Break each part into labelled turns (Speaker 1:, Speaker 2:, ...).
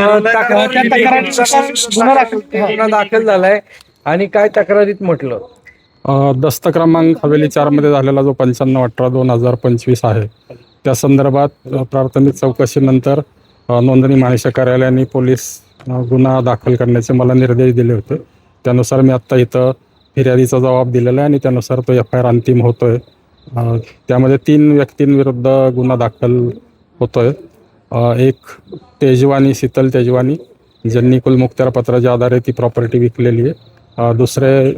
Speaker 1: तक्रार- त्या तक्रारीनुसार गुन्हा दाखल
Speaker 2: गुन्हा दाखल झालाय आणि काय तक्रारीत म्हटलं?
Speaker 3: अ, दस्त क्रमांक हवेली चारमध्ये झालेला जो पंच्याण्णव अठरा दोन हजार पंचवीस आहे त्या संदर्भात अ, प्राथमिक चौकशीनंतर अ, नोंदणी महानिशा कार्यालयाने पोलीस अ, गुन्हा दाखल करण्याचे मला निर्देश दिले होते. त्यानुसार मी आत्ता इथं फिर्यादीचा जबाब दिलेला आहे आणि त्यानुसार तो एफ आय आर अंतिम होतो आहे त्यामध्ये तीन व्यक्तींविरुद्ध गुन्हा दाखल होतो आहे एक तेजवानी शीतल तेजवानी ज्यांनी कुलमुक्त्यार पत्राच्या आधारे ती प्रॉपर्टी विकलेली आहे. दुसरे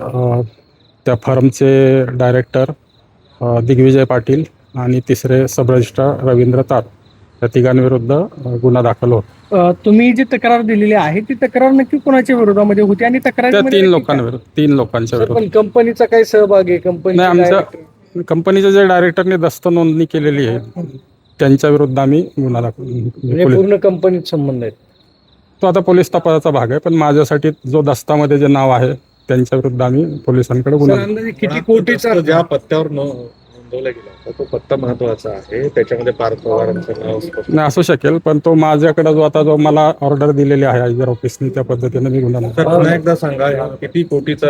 Speaker 3: त्या फर्मचे डायरेक्टर दिग्विजय पाटील आणि तिसरे सब रजिस्ट्रार रवींद्र तार. या तिघांविरुद्ध गुन्हा दाखल होत.
Speaker 1: तुम्ही जी तक्रार दिलेली आहे ती तक्रार नक्की कोणाच्या विरोधामध्ये होती आणि तक्रार
Speaker 3: त्या तीन लोकांविरुद्ध तीन लोकांच्या विरुद्ध
Speaker 2: पण कंपनीचा काय सहभाग आहे कंपनी
Speaker 3: आमच्या कंपनीच्या जे डायरेक्टरने दस्त नोंदणी केलेली आहे त्यांच्या विरुद्ध आम्ही गुन्हा दाखल
Speaker 2: म्हणजे
Speaker 3: पोलीस-
Speaker 2: पूर्ण कंपनीत संबंध आहेत.
Speaker 3: तो आता पोलीस तपासाचा भाग आहे पण माझ्यासाठी जो दस्तामध्ये जे नाव आहे त्यांच्या विरुद्ध आम्ही पोलिसांकडे गुन्हा
Speaker 2: सर, अंदाजे किती कोटीचा
Speaker 4: ज्या पत्त्यावर नो- नोंदवला गेला होता तो पत्ता महत्त्वाचा आहे. त्याच्यामध्ये पार्थ पवारांचं नाव स्पष्ट
Speaker 3: नाही असू शकेल पण तो माझ्याकडे जो आता जो मला ऑर्डर दिलेली आहे आयजर ऑफिसने त्या पद्धतीने मी गुन्हा
Speaker 4: पुन्हा एकदा सांगा ह्या किती कोटीचा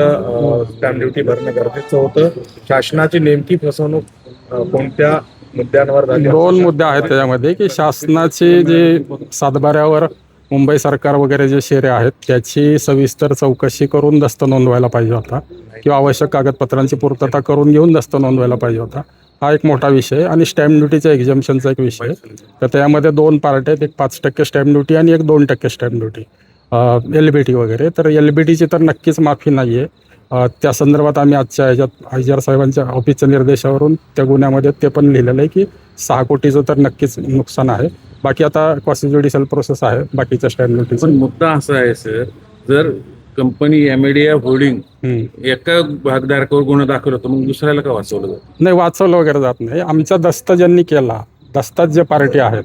Speaker 4: स्टॅम्प ड्युटी भरणं गरजेचं होतं? शासनाची नेमकी फसवणूक अ, कोणत्या मुद्द्यांवर झाली.
Speaker 3: दोन मुद्दे आहेत त्याच्यामध्ये की शासनाचे जे सातबाऱ्यावर मुंबई सरकार वगैरे जे शेरे आहेत त्याची सविस्तर चौकशी करून दस्त नोंदवायला पाहिजे होता. किंवा आवश्यक कागदपत्रांची पूर्तता करून घेऊन दस्त नोंदवायला पाहिजे होता. हा एक मोठा विषय आणि स्टॅम्प ड्युटीचा एक्झाम्शनचा एक विषय. आहे. तर त्यामध्ये दोन पार्ट आहेत. एक पाच टक्के स्टॅम्प ड्युटी आणि एक दोन टक्के stamp duty L B T वगैरे. तर एल बी टीची तर नक्कीच माफी नाही आहे त्या संदर्भात आम्ही आजच्या ह्याच्यात आयजीआर साहेबांच्या ऑफिसच्या निर्देशावरून त्या गुन्ह्यामध्ये ते पण लिहिलेलं आहे की सहा कोटीचं तर नक्कीच नुकसान आहे. बाकी आता क्वासी ज्युडिशियल प्रोसेस आहे बाकीच्या स्टॅम्प
Speaker 5: पण
Speaker 3: ड्युटीचं
Speaker 5: मुद्दा असा आहे सर जर कंपनी एमएडिया होल्डिंग. एका भागधारकावर गुन्हा दाखल होतो मग दुसऱ्याला का वाचवलं जातं
Speaker 3: नाही? वाचवलं वगैरे जात नाही. आमचा दस्त ज्यांनी केला दस्तात जे पार्टी आहेत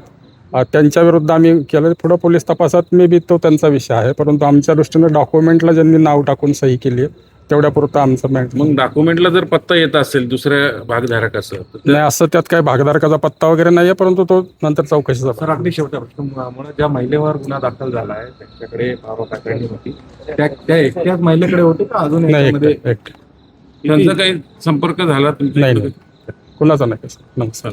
Speaker 3: त्यांच्या विरुद्ध आम्ही केलं. पुढं पोलीस तपासात मे बी तो त्यांचा विषय आहे परंतु आमच्या दृष्टीनं डॉक्युमेंटला ज्यांनी नाव टाकून सही केली तेवढ्या पुरतं आमचं मॅट
Speaker 5: मग डॉक्युमेंटला जर पत्ता येत असेल दुसऱ्या भागधारकाचं तर ते-
Speaker 3: नाही असं त्यात काही भागधारकाचा पत्ता वगैरे नाही आहे परंतु तो नंतर चौकशीचा
Speaker 4: सर अगदी शेवटचा प्रश्न मु- मुळात ज्या महिलेवर गुन्हा दाखल झाला आहे त्यांच्याकडे बाबा होती त्या त्या एकट्याच महिलेकडे होते का अजून
Speaker 3: नाही
Speaker 4: याच्यामध्ये
Speaker 3: एकटं- एकटं.
Speaker 5: त्यांचा काही संपर्क झाला तुमच्या
Speaker 3: नाही? नाही. कुणाचा नाही नमस्कार.